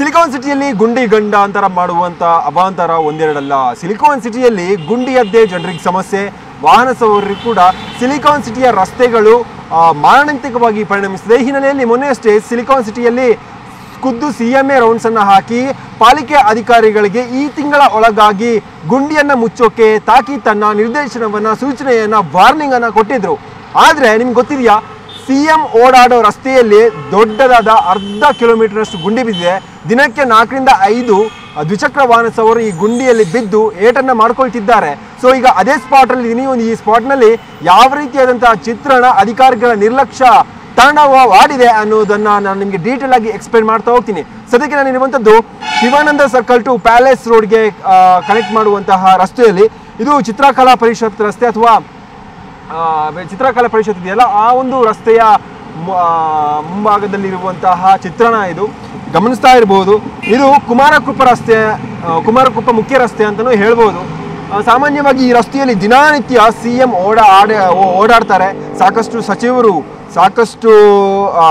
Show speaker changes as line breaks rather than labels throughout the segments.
Silicon ಸಿಟಿಯಲ್ಲಿ ಗುಂಡಿ ಗಂಡಾಂತರ ಮಾಡುವಂತ ಅವಾಂತರ ಒಂದೆರಡಲ್ಲ. ಸಿಲಿಕಾನ್ ಸಿಟಿಯಲ್ಲಿ ಗುಂಡಿಯದ್ದೇ ಜನರಿಗೆ ಸಮಸ್ಯೆ. ವಾಹನ ಸವಾರರಿಗೆ ಕೂಡ ಸಿಲಿಕಾನ್ ಸಿಟಿಯ ರಸ್ತೆಗಳು ಮಾರಣಾಂತಿಕವಾಗಿ ಪರಿಣಮಿಸಿದೆ. ಈ ಹಿನ್ನೆಲೆಯಲ್ಲಿ ಮೊನ್ನೆಯಷ್ಟೇ ಸಿಲಿಕಾನ್ ಸಿಟಿಯಲ್ಲಿ ಖುದ್ದು ಸಿ ಎಂ ಎ ರೌಂಡ್ಸ್ ಅನ್ನು ಹಾಕಿ ಪಾಲಿಕೆ ಅಧಿಕಾರಿಗಳಿಗೆ ಈ ತಿಂಗಳ ಒಳಗಾಗಿ ಗುಂಡಿಯನ್ನು ಮುಚ್ಚೋಕೆ ತಾಕೀತನ್ನ ನಿರ್ದೇಶನವನ್ನ, ಸೂಚನೆಯನ್ನ ವಾರ್ನಿಂಗ್ ಅನ್ನ ಕೊಟ್ಟಿದ್ರು. ಆದ್ರೆ ನಿಮ್ಗೆ ಗೊತ್ತಿದೆಯಾ ಸಿ ಎಂ ಓಡಾಡೋ ರಸ್ತೆಯಲ್ಲಿ ದೊಡ್ಡದಾದ ಅರ್ಧ ಕಿಲೋಮೀಟರ್ನಷ್ಟು ಗುಂಡಿ ಬಿದ್ದಿದೆ. ದಿನಕ್ಕೆ ನಾಲ್ಕರಿಂದ ಐದು ದ್ವಿಚಕ್ರ ವಾಹನ ಸವರು ಈ ಗುಂಡಿಯಲ್ಲಿ ಬಿದ್ದು ಏಟನ್ನು ಮಾಡ್ಕೊಳ್ತಿದ್ದಾರೆ. ಸೊ ಈಗ ಅದೇ ಸ್ಪಾಟ್ ಅಲ್ಲಿ ಒಂದು ಈ ಸ್ಪಾಟ್ನಲ್ಲಿ ಯಾವ ರೀತಿಯಾದಂತಹ ಚಿತ್ರಣ, ಅಧಿಕಾರಿಗಳ ನಿರ್ಲಕ್ಷ್ಯ ತಾಣವಾಗಿದೆ ಅನ್ನೋದನ್ನು ನಾನು ನಿಮಗೆ ಡೀಟೇಲ್ ಆಗಿ ಎಕ್ಸ್ಪ್ಲೈನ್ ಮಾಡ್ತಾ ಹೋಗ್ತೀನಿ. ಸದ್ಯಕ್ಕೆ ನಾನು ಇರುವಂತದ್ದು ಶಿವಾನಂದ ಸರ್ಕಲ್ ಟು ಪ್ಯಾಲೇಸ್ ರೋಡ್ಗೆ ಕನೆಕ್ಟ್ ಮಾಡುವಂತಹ ರಸ್ತೆಯಲ್ಲಿ. ಇದು ಚಿತ್ರಕಲಾ ಪರಿಷತ್ ರಸ್ತೆ ಅಥವಾ ಚಿತ್ರಕಲಾ ಪರಿಷತ್ ಇದೆಯಲ್ಲ? ಆ ಒಂದು ರಸ್ತೆಯ ಮುಂಭಾಗದಲ್ಲಿರುವಂತಹ ಚಿತ್ರಣ ಇದು. ಗಮನಿಸ್ತಾ ಇರಬಹುದು ಇದು ಕುಮಾರಕೃಪ ರಸ್ತೆ ಕುಮಾರಕೃಪ ಮುಖ್ಯ ರಸ್ತೆ ಅಂತಲೂ ಹೇಳ್ಬೋದು. ಸಾಮಾನ್ಯವಾಗಿ ಈ ರಸ್ತೆಯಲ್ಲಿ ದಿನನಿತ್ಯ ಸಿ ಎಂ ಓಡಾ ಆಡ ಓಡಾಡ್ತಾರೆ. ಸಾಕಷ್ಟು ಸಚಿವರು, ಸಾಕಷ್ಟು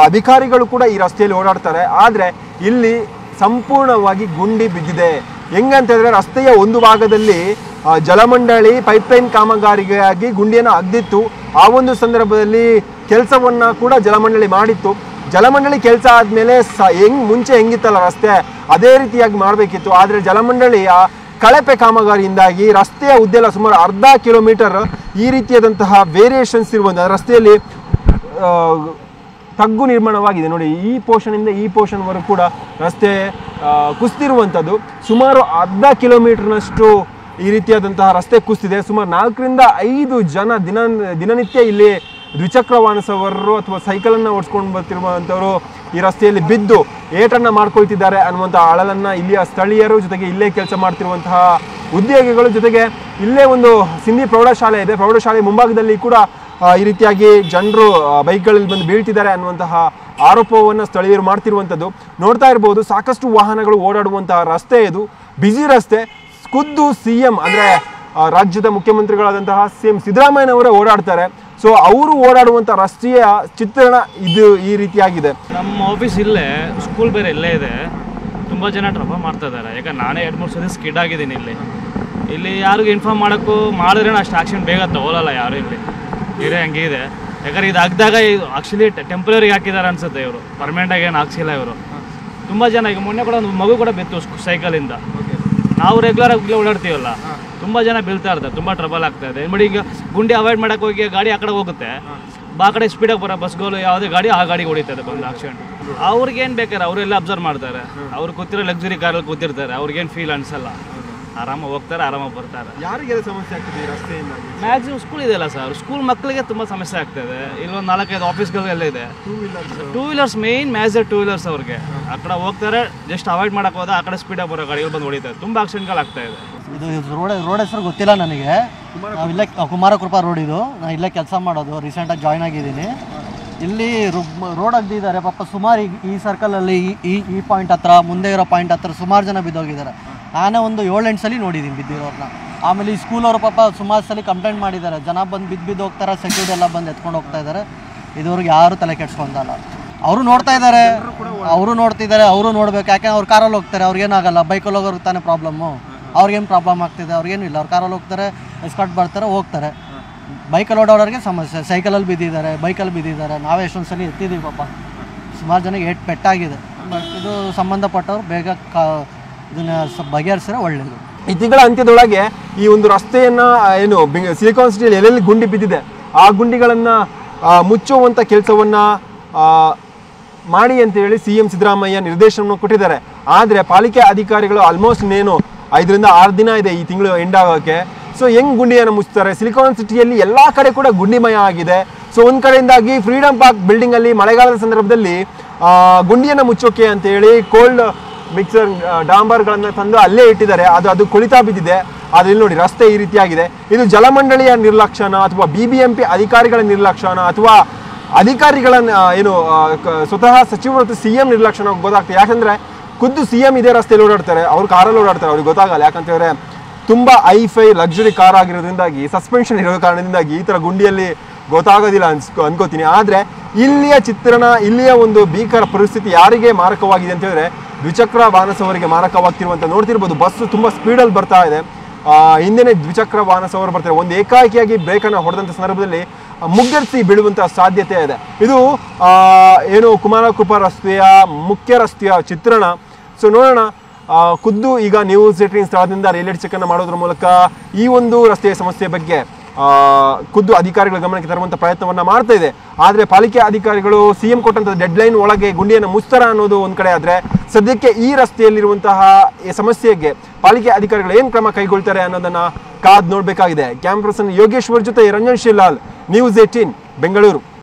ಅಧಿಕಾರಿಗಳು ಕೂಡ ಈ ರಸ್ತೆಯಲ್ಲಿ ಓಡಾಡ್ತಾರೆ. ಆದರೆ ಇಲ್ಲಿ ಸಂಪೂರ್ಣವಾಗಿ ಗುಂಡಿ ಬಿದ್ದಿದೆ. ಹೆಂಗಂತಂದರೆ ರಸ್ತೆಯ ಒಂದು ಭಾಗದಲ್ಲಿ ಜಲಮಂಡಳಿ, ಪೈಪ್ಲೈನ್ ಕಾಮಗಾರಿಗಾಗಿ ಗುಂಡಿಯನ್ನು ಅಗ್ದಿತ್ತು ಆ ಒಂದು ಸಂದರ್ಭದಲ್ಲಿ ಕೆಲಸವನ್ನ ಕೂಡ ಜಲಮಂಡಳಿ ಮಾಡಿತ್ತು. ಜಲಮಂಡಳಿ ಕೆಲಸ ಆದಮೇಲೆ ಸ ಹೆಂಗ್ ಮುಂಚೆ ಹೆಂಗಿತ್ತಲ್ಲ ರಸ್ತೆ, ಅದೇ ರೀತಿಯಾಗಿ ಮಾಡಬೇಕಿತ್ತು. ಆದರೆ ಜಲಮಂಡಳಿಯ ಕಳಪೆ ಕಾಮಗಾರಿಯಿಂದಾಗಿ ರಸ್ತೆಯ ಉದ್ದೆಲ್ಲ ಸುಮಾರು ಅರ್ಧ ಕಿಲೋಮೀಟರ್ ಈ ರೀತಿಯಾದಂತಹ ವೇರಿಯೇಷನ್ಸ್ ಇರುವಂಥ ರಸ್ತೆಯಲ್ಲಿ ತಗ್ಗು ನಿರ್ಮಾಣವಾಗಿದೆ. ನೋಡಿ, ಈ ಪೋರ್ಷನಿಂದ ಈ ಪೋರ್ಷನ್ವರೆಗೂ ಕೂಡ ರಸ್ತೆ ಕುಸ್ತಿರುವಂಥದ್ದು ಸುಮಾರು ಅರ್ಧ ಕಿಲೋಮೀಟರ್ನಷ್ಟು ಈ ರೀತಿಯಾದಂತಹ ರಸ್ತೆ ಕುಸ್ತಿದೆ. ಸುಮಾರು ನಾಲ್ಕರಿಂದ ಐದು ಜನ ದಿನ, ದಿನನಿತ್ಯ ಇಲ್ಲಿ ದ್ವಿಚಕ್ರ ವಾಹನ ಸವಾರರು ಅಥವಾ ಸೈಕಲನ್ನು ಓಡಿಸ್ಕೊಂಡು ಬರ್ತಿರುವಂಥವರು ಈ ರಸ್ತೆಯಲ್ಲಿ ಬಿದ್ದು ಏಟನ್ನ ಮಾಡ್ಕೊಳ್ತಿದ್ದಾರೆ ಅನ್ನುವಂಥ ಅಳಲನ್ನು ಇಲ್ಲಿಯ ಸ್ಥಳೀಯರು ಜೊತೆಗೆ ಇಲ್ಲೇ ಕೆಲಸ ಮಾಡ್ತಿರುವಂತಹ ಉದ್ಯೋಗಿಗಳು ಜೊತೆಗೆ ಇಲ್ಲೇ ಒಂದು ಸಿಂಧಿ ಪ್ರೌಢಶಾಲೆ ಇದೆ. ಪ್ರೌಢಶಾಲೆ ಮುಂಭಾಗದಲ್ಲಿ ಕೂಡ ಈ ರೀತಿಯಾಗಿ ಜನರು ಬೈಕ್ಗಳಲ್ಲಿ ಬಂದು ಬೀಳ್ತಿದ್ದಾರೆ ಅನ್ನುವಂತಹ ಆರೋಪವನ್ನು ಸ್ಥಳೀಯರು ಮಾಡ್ತಿರುವಂಥದ್ದು. ನೋಡ್ತಾ ಇರ್ಬೋದು, ಸಾಕಷ್ಟು ವಾಹನಗಳು ಓಡಾಡುವಂತಹ ರಸ್ತೆ ಇದು. ಬಿಸಿ ರಸ್ತೆ. ಖುದ್ದು ಸಿ ಎಂ ಅಂದರೆ ರಾಜ್ಯದ ಮುಖ್ಯಮಂತ್ರಿಗಳಾದಂತಹ ಸಿ ಎಂ ಸಿದ್ದರಾಮಯ್ಯನವರೇ ಓಡಾಡ್ತಾರೆ. ಸೊ ಅವರು ಓಡಾಡುವಂಥ ರಸ್ತೆಯ ಚಿತ್ರಣ ಇದು ಈ ರೀತಿಯಾಗಿದೆ.
ನಮ್ಮ ಆಫೀಸ್ ಇಲ್ಲೇ ಸ್ಕೂಲ್ ಬೇರೆ ಇಲ್ಲೇ ಇದೆ. ತುಂಬ ಜನ ಟ್ರಫರ್ ಮಾಡ್ತಾ ಇದ್ದಾರೆ. ಯಾಕಂದ್ರೆ ನಾನೇ ಎರಡು ಮೂರು ಸಲ ಸ್ಕಿಡ್ ಆಗಿದ್ದೀನಿ ಇಲ್ಲಿ. ಇಲ್ಲಿ ಯಾರಿಗೂ ಇನ್ಫಾರ್ಮ್ ಮಾಡೋಕ್ಕೂ ಮಾಡಿದ್ರೆ ಅಷ್ಟು ಆಕ್ಷನ್ ಬೇಗ ತಗೊಳ್ಳಲ್ಲ ಯಾರು ಇಲ್ಲಿ. ಬೇರೆ ಹಂಗೆ ಇದೆ. ಯಾಕಂದ್ರೆ ಇದು ಹಾಕಿದಾಗ ಇದು ಆಕ್ಚುಲಿ ಟೆಂಪ್ರರಿ ಹಾಕಿದ್ದಾರೆ ಅನ್ಸುತ್ತೆ ಇವರು. ಪರ್ಮನೆಂಟಾಗಿ ಏನು ಹಾಕ್ಸಿಲ್ಲ ಇವರು. ತುಂಬ ಜನ, ಈಗ ಮೊನ್ನೆ ಕೂಡ ಒಂದು ಮಗು ಕೂಡ ಬಿತ್ತು ಸೈಕಲಿಂದ ನಾವು ರೆಗ್ಯುಲರ್ ಆಗಿ ಓಡಾಡ್ತೀವಲ್ಲ ತುಂಬ ಜನ ಬೀಳ್ತಾ ಇರ್ತಾರೆ ತುಂಬ ಟ್ರಬಲ್ ಆಗ್ತಾ ಇದೆ. ನೋಡಿ ಈಗ ಗುಂಡಿ ಅವಾಯ್ಡ್ ಮಾಡೋಕೆ ಹೋಗಿ ಗಾಡಿ ಆ ಕಡೆ ಹೋಗುತ್ತೆ. ಬಾ ಕಡೆ ಸ್ಪೀಡಾಗಿ ಬರೋ ಬಸ್ಗಳು ಯಾವುದೇ ಗಾಡಿ ಆ ಗಾಡಿ ಹೊಡಿತಾರೆ ಬಂದು ಆಕ್ಸಿಡೆಂಟ್ ಅವ್ರಿಗೆ ಏನು ಬೇಕಾರೆ ಅವರೆಲ್ಲ ಅಬ್ಸರ್ವ್ ಮಾಡ್ತಾರೆ. ಅವ್ರು ಕೂತಿರೋ ಲಕ್ಸುರಿ ಕಾರಲ್ಲಿ ಕೂತಿರ್ತಾರೆ ಅವ್ರಿಗೇನು ಫೀಲ್ ಅನ್ಸಲ್ಲ. ಆರಾಮಾಗಿ ಹೋಗ್ತಾರೆ ಆರಾಮ ಬರ್ತಾರೆ.
ಯಾರಿಗೆಲ್ಲ ಸಮಸ್ಯೆ ಆಗ್ತದೆ ಈ ರಸ್ತೆಯಿಂದಾಗಿ
ಮ್ಯಾಕ್ಸಿಮಮ್ ಸ್ಕೂಲ್ ಇದೆಯಲ್ಲ ಸರ್ ಸ್ಕೂಲ್ ಮಕ್ಕಳಿಗೆ ತುಂಬ ಸಮಸ್ಯೆ ಆಗ್ತದೆ. ಇಲ್ಲೊಂದು ನಾಲ್ಕೈದು ಆಫೀಸ್ಗಳೆಲ್ಲ ಇದೆ.
Two wheelers
two wheelers main major two wheelers ಅವ್ರಿಗೆ. ಆ ಕಡೆ ಹೋಗ್ತಾರೆ ಜಸ್ಟ್ ಅವಾಯ್ಡ್ ಮಾಡಕ್ ಹೋದ ಆ ಕಡೆ ಸ್ಪೀಡಾಗಿ ಬರೋ ಗಾಡಿಗಳು ಬಂದು ಹೊಡಿತಾರೆ. ತುಂಬ ಆಕ್ಸಿಡೆಂಟ್ಗಳು ಆಗ್ತಾ ಇದೆ.
ಇದು ರೋಡ್ ರೋಡ್ ಹೆಸರು ಗೊತ್ತಿಲ್ಲ ನನಗೆ. ನಾವು ಇಲ್ಲೇ ಕುಮಾರಕೃಪಾ ರೋಡ್ ಇದು. ನಾನು ಇಲ್ಲೇ ಕೆಲಸ ಮಾಡೋದು ರೀಸೆಂಟಾಗಿ ಜಾಯ್ನ್ ಆಗಿದ್ದೀನಿ. ಇಲ್ಲಿ ರೋಡ್ ಅಗ್ದಿದ್ದಾರೆ ಪಾಪ ಸುಮಾರು ಈ- ಈ ಸರ್ಕಲಲ್ಲಿ ಈ ಈ ಈ ಪಾಯಿಂಟ್ ಹತ್ರ ಮುಂದೆ ಇರೋ ಪಾಯಿಂಟ್ ಹತ್ರ ಸುಮಾರು ಜನ ಬಿದ್ದೋಗಿದ್ದಾರೆ. ನಾನೇ ಒಂದು ಏಳೆಂಟು ಸಲ ನೋಡಿದ್ದೀನಿ ಬಿದ್ದಿರೋರನ್ನ ಆಮೇಲೆ ಈ ಸ್ಕೂಲವರು ಪಾಪ ಸುಮಾರು ಸಲ ಕಂಪ್ಲೇಂಟ್ ಮಾಡಿದ್ದಾರೆ. ಜನ ಬಂದು ಬಿದ್ದು ಬಿದ್ದು ಹೋಗ್ತಾರೆ ಸೆಕ್ಯೂರಿಟಿ ಎಲ್ಲ ಬಂದು ಎತ್ಕೊಂಡು ಹೋಗ್ತಾ ಇದ್ದಾರೆ ಇದುವರೆಗೆ ಯಾರು ತಲೆ ಕೆಡ್ಸ್ಕೊಂಡಲ್ಲ. ಅವರು ನೋಡ್ತಾ ಇದ್ದಾರೆ ಅವರು ನೋಡ್ತಿದ್ದಾರೆ, ಅವರು ನೋಡ್ಬೇಕು. ಯಾಕೆ ಅವ್ರು ಕಾರಲ್ಲಿ ಹೋಗ್ತಾರೆ. ಅವ್ರಿಗೇನಾಗಲ್ಲ ಬೈಕಲ್ಲಿ ಹೋಗೋರ್ಗೆ ತಾನೇ ಪ್ರಾಬ್ಲಮ್ಮು ಅವ್ರಿಗೇನು ಪ್ರಾಬ್ಲಮ್ ಆಗ್ತಿದೆ? ಅವ್ರಿಗೇನು ಇಲ್ಲ. ಅವ್ರು ಕಾರಲ್ಲಿ ಹೋಗ್ತಾರೆ ಎಸ್ಕಾಟ್ ಬರ್ತಾರೆ, ಹೋಗ್ತಾರೆ. ಬೈಕಲ್ಲಿ ಓಡೋರಿಗೆ ಸಮಸ್ಯೆ. ಸೈಕಲಲ್ಲಿ ಬಿದ್ದಿದ್ದಾರೆ ಬೈಕಲ್ಲಿ ಬಿದ್ದಿದ್ದಾರೆ. ನಾವೇ ಎಷ್ಟೊಂದು ಸಲ ಎತ್ತಿದ್ದೀವಿ ಪಾಪ. ಸುಮಾರು ಜನಕ್ಕೆ ಏಟ್ ಪೆಟ್ಟಾಗಿದೆ. ಬಟ್ ಇದು ಸಂಬಂಧಪಟ್ಟವ್ರು ಬೇಗ ಕಾ ಇದನ್ನ ಸ- ಬಗೆಹರಿಸಿದ್ರೆ ಒಳ್ಳೆಯದು
ಈ ತಿಂಗಳ ಅಂತ್ಯದೊಳಗೆ ಈ ಒಂದು ರಸ್ತೆಯನ್ನ ಏನು ಸಿಲಿಕಾನ್ ಸಿಟಿಯಲ್ಲಿ ಎಲ್ಲೆಲ್ಲಿ ಗುಂಡಿ ಬಿದ್ದಿದೆ, ಆ ಗುಂಡಿಗಳನ್ನ ಮುಚ್ಚುವಂತ ಕೆಲಸವನ್ನ ಮಾಡಿ ಅಂತ ಹೇಳಿ ಸಿ ಎಂ ಸಿದ್ದರಾಮಯ್ಯ ನಿರ್ದೇಶನವನ್ನು ಕೊಟ್ಟಿದ್ದಾರೆ. ಆದರೆ ಪಾಲಿಕೆ ಅಧಿಕಾರಿಗಳು ಆಲ್ಮೋಸ್ಟ್ ಇನ್ನೇನು ಐದರಿಂದ ಆರು ದಿನ ಇದೆ ಈ ತಿಂಗಳು ಎಂಡ್ ಆಗೋಕೆ. ಸೊ ಹೆಂಗ್ ಗುಂಡಿಯನ್ನು ಮುಚ್ತಾರೆ ಸಿಲಿಕಾನ್ ಸಿಟಿಯಲ್ಲಿ ಎಲ್ಲಾ ಕಡೆ ಕೂಡ ಗುಂಡಿಮಯ ಆಗಿದೆ. ಸೊ ಒಂದು ಕಡೆಯಿಂದಾಗಿ ಫ್ರೀಡಂ ಪಾರ್ಕ್ ಬಿಲ್ಡಿಂಗ್ ಅಲ್ಲಿ ಮಳೆಗಾಲದ ಸಂದರ್ಭದಲ್ಲಿ ಗುಂಡಿಯನ್ನು ಮುಚ್ಚೋಕೆ ಅಂತ ಹೇಳಿ ಕೋಲ್ಡ್ ಮಿಕ್ಸರ್ ಡಾಂಬರ್ಗಳನ್ನು ತಂದು ಅಲ್ಲೇ ಇಟ್ಟಿದ್ದಾರೆ. ಅದು ಅದು ಕುಳಿತಾ ಬಿದ್ದಿದೆ. ಆದ್ರೆ ಇಲ್ಲಿ ನೋಡಿ, ರಸ್ತೆ ಈ ರೀತಿಯಾಗಿದೆ. ಇದು ಜಲಮಂಡಳಿಯ ನಿರ್ಲಕ್ಷ್ಯನ ಅಥವಾ ಬಿ ಬಿ ಎಂ ಅಧಿಕಾರಿಗಳ ನಿರ್ಲಕ್ಷ್ಯನ ಅಥವಾ ಅಧಿಕಾರಿಗಳ ಏನು ಸ್ವತಃ ಸಚಿವರು ಸಿ ಎಂ ನಿರ್ಲಕ್ಷ್ಯನ ಗೊತ್ತಾಗ್ತದೆ. ಯಾಕಂದ್ರೆ ಖುದ್ದು ಸಿ ಎಂ ಇದೇ ರಸ್ತೆಯಲ್ಲಿ ಓಡಾಡ್ತಾರೆ. ಅವ್ರು ಕಾರಲ್ಲಿ ಓಡಾಡ್ತಾರೆ. ಅವ್ರಿಗೆ ಗೊತ್ತಾಗಲ್ಲ. ಯಾಕಂತ ತುಂಬ ಫೈ ಲಕ್ಸುರಿ ಕಾರ್ ಆಗಿರೋದ್ರಿಂದಾಗಿ, ಸಸ್ಪೆನ್ಷನ್ ಇರೋ ಕಾರಣದಿಂದಾಗಿ ಈ ತರ ಗುಂಡಿಯಲ್ಲಿ ಗೊತ್ತಾಗೋದಿಲ್ಲ ಅನ್ಸ್ಕೊ ಅನ್ಕೋತೀನಿ. ಆದ್ರೆ ಇಲ್ಲಿಯ ಚಿತ್ರಣ, ಇಲ್ಲಿಯ ಒಂದು ಭೀಕರ ಪರಿಸ್ಥಿತಿ ಯಾರಿಗೆ ಮಾರಕವಾಗಿದೆ ಅಂತ ಹೇಳಿದ್ರೆ ದ್ವಿಚಕ್ರ ವಾಹನ ಸವಾರಿಗೆ ಮಾರಕವಾಗ್ತಿರುವಂತ ನೋಡ್ತಿರ್ಬೋದು. ಬಸ್ ತುಂಬಾ ಸ್ಪೀಡಲ್ಲಿ ಬರ್ತಾ ಇದೆ. ಹಿಂದೆನೆ ದ್ವಿಚಕ್ರ ವಾಹನ ಸವಾರ ಬರ್ತಾರೆ ಒಂದು ಏಕಾಏಕಿಯಾಗಿ ಬ್ರೇಕನ್ನು ಹೊಡೆದಂಥ ಸಂದರ್ಭದಲ್ಲಿ ಮುಗ್ಗರಿಸಿ ಬೀಳುವಂತಹ ಸಾಧ್ಯತೆ ಇದೆ. ಇದು ಏನು ಕುಮಾರಕೃಪ ರಸ್ತೆಯ ಮುಖ್ಯ ರಸ್ತೆಯ ಚಿತ್ರಣ. ಸೊ ನೋಡೋಣ ಖುದ್ದು ಈಗ ನ್ಯೂಸ್ ಏಟೀನ್ ಸ್ಥಳದಿಂದ ರೈಲ್ವೆ ಚೆಕ್ ಅನ್ನು ಮಾಡೋದ್ರ ಮೂಲಕ ಈ ಒಂದು ರಸ್ತೆಯ ಸಮಸ್ಯೆ ಬಗ್ಗೆ ಖುದ್ದು ಅಧಿಕಾರಿಗಳ ಗಮನಕ್ಕೆ ತರುವಂತ ಪ್ರಯತ್ನವನ್ನ ಮಾಡ್ತಾ ಇದೆ. ಆದ್ರೆ ಪಾಲಿಕೆ ಅಧಿಕಾರಿಗಳು ಸಿಎಂ ಕೊಟ್ಟಂತ ಡೆಡ್ ಲೈನ್ ಒಳಗೆ ಗುಂಡಿಯನ್ನು ಮುಚ್ತಾರ ಅನ್ನೋದು ಒಂದ್ ಕಡೆ ಆದ್ರೆ ಸದ್ಯಕ್ಕೆ ಈ ರಸ್ತೆಯಲ್ಲಿರುವಂತಹ ಸಮಸ್ಯೆಗೆ ಪಾಲಿಕೆ ಅಧಿಕಾರಿಗಳು ಏನ್ ಕ್ರಮ ಕೈಗೊಳ್ತಾರೆ ಅನ್ನೋದನ್ನ ಕಾದ್ ನೋಡ್ಬೇಕಾಗಿದೆ. ಕ್ಯಾಮ್ರಾ ಪರ್ಸನ್ ಯೋಗೇಶ್ವರ್ ಜೊತೆ ರಂಜನ್ ಶಿಲಾಲ್ ನ್ಯೂಸ್ ಏಟೀನ್ ಬೆಂಗಳೂರು